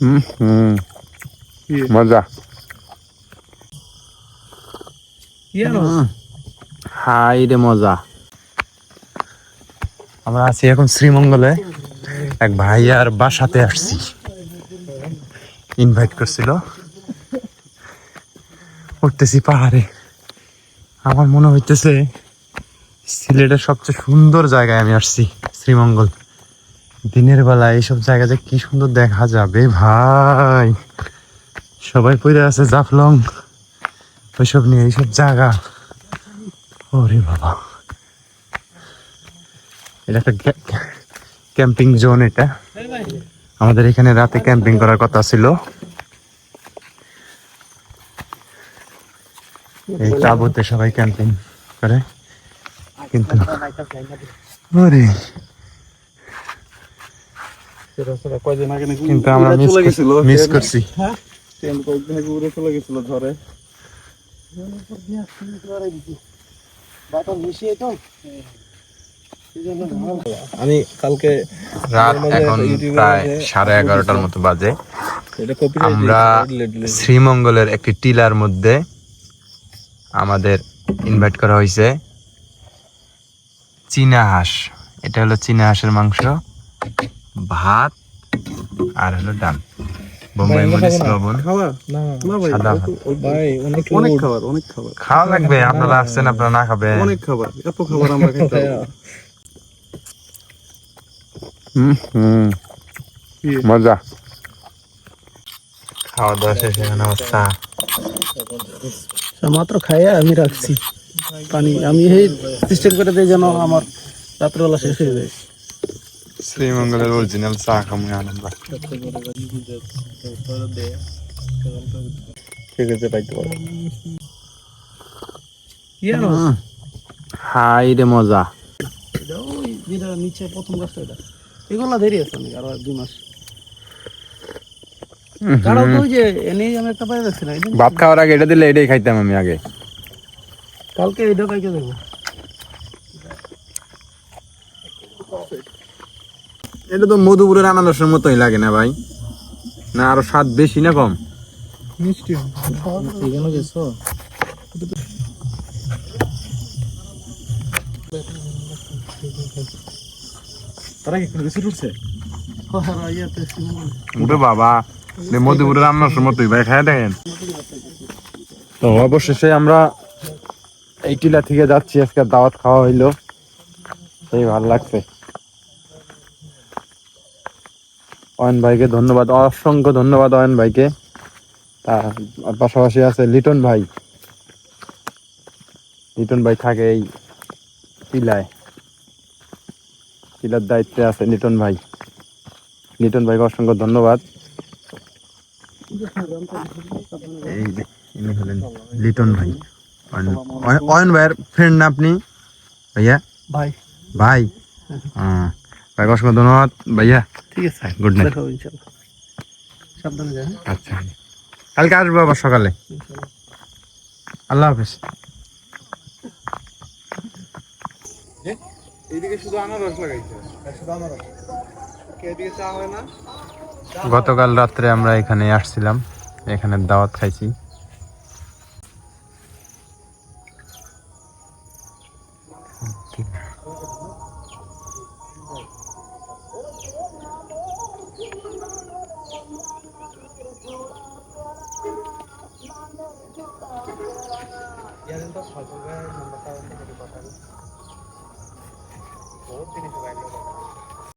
হুম মজা হাই রে মজা আমরা আছি এখন শ্রীমঙ্গলে। এক ভাইয়ার বাসাতে আসছি। ইনভাইট করছিল। উঠতেছি পাহাড়ে। আমার মনে হইতেছে সিলেটের সবচেয়ে সুন্দর জায়গায় আমি আসছি শ্রীমঙ্গল। দিনের বেলা এইসব জায়গা যে কি সুন্দর দেখা যাবে ভাই। সবাই পড়ে আছে জাফলং। ওইসব নিয়ে, এইসব জায়গা। ওরে বাবা। এটা একটা ক্যাম্পিং জোন এটা। আমাদের এখানে রাতে ক্যাম্পিং করার কথা ছিল। এই তাবুতে সবাই ক্যাম্পিং করে। কিন্তু ওরে। কিন্তু আমরা মিস করছি ট্রেন কয়েকদিন আগে উড়ে চলে গেছিল ঝড়ে। আমি কালকে রাত এখন প্রায় সাড়ে এগারোটার মতো বাজে। আমরা শ্রীমঙ্গলের একটি টিলার মধ্যে আমাদের ইনভাইট করা হয়েছে। চীনা হাঁস। এটা হলো চীনা হাঁসের মাংস। ভাত আর হলো ডাল। বোম্বাই মরিচ লবণ খাওয়া? না না ভাই সাদা অনেক অনেক খাবার অনেক খাবার। খাওয়া লাগবে আপনারা আসছেন আপনারা না খাবেন। অনেক খাবার এত খাবার আমরা খাইতে হুম হুম। কি? মজা। খাওয়া দাওয়া শেষ এখন মাত্র খাইয়া আমি রাখছি। পানি আমি এই সিস্টেম করে দিই যেন আমার রাত্রবেলা শেষ হয়ে যায়। শ্রীমঙ্গলের অরিজিনাল চা খামু আনন্দ ঠিক আছে পাইতে পারো কি আর হাই রে মজা নিচে প্রথম গাছটা এটা এগুলা দেরি আছে অনেক আরও দুই মাস ভাত খাওয়ার আগে এটা দিলে এটাই খাইতাম আমি আগে কালকে এটা কাইকে দেবো এটা তো মধুপুরের আনারসের মতোই লাগে না ভাই? না আরও স্বাদ বেশি না কম? মিষ্টি এখানে গেছো? তারা কি বেশি উঠছে উঠে বাবা মধুপুরের আনারসের মতোই ভাই খাই দেখেন। তো অবশেষে আমরা এই টিলা থেকে যাচ্ছি আজকে দাওয়াত খাওয়া হইল। সেই ভালো লাগছে। অয়ন ভাইকে ধন্যবাদ অসংখ্য ধন্যবাদ অয়ন ভাইকে। তার পাশাপাশি আছে লিটন ভাই। লিটন ভাই থাকে এই টিলায়। টিলার দায়িত্বে আছে লিটন ভাই। লিটন ভাইকে অসংখ্য ধন্যবাদ। এই ইনি হলেন লিটন ভাই। অয়ন ভাইয়ের ফ্রেন্ড না আপনি? ভাইয়া? ভাই। ভাই? হ্যাঁ। ভাইকে অসংখ্য ধন্যবাদ। ভাইয়া ঠিক আছে। Good night. সাবধানে? আচ্ছা কালকে আসব আবার সকালে। আল্লাহ হাফিজ। এইদিকে শুধু আনারস লাগাইছে। শুধু আনারস। এদিকে চা হয় না? গতকাল রাত্রে আমরা এখানে আসছিলাম। এখানে দাওয়াত খাইছি। meron po, mag-uwi, mamatay ang pinag-ibatan. Oo, pinag-ibatan.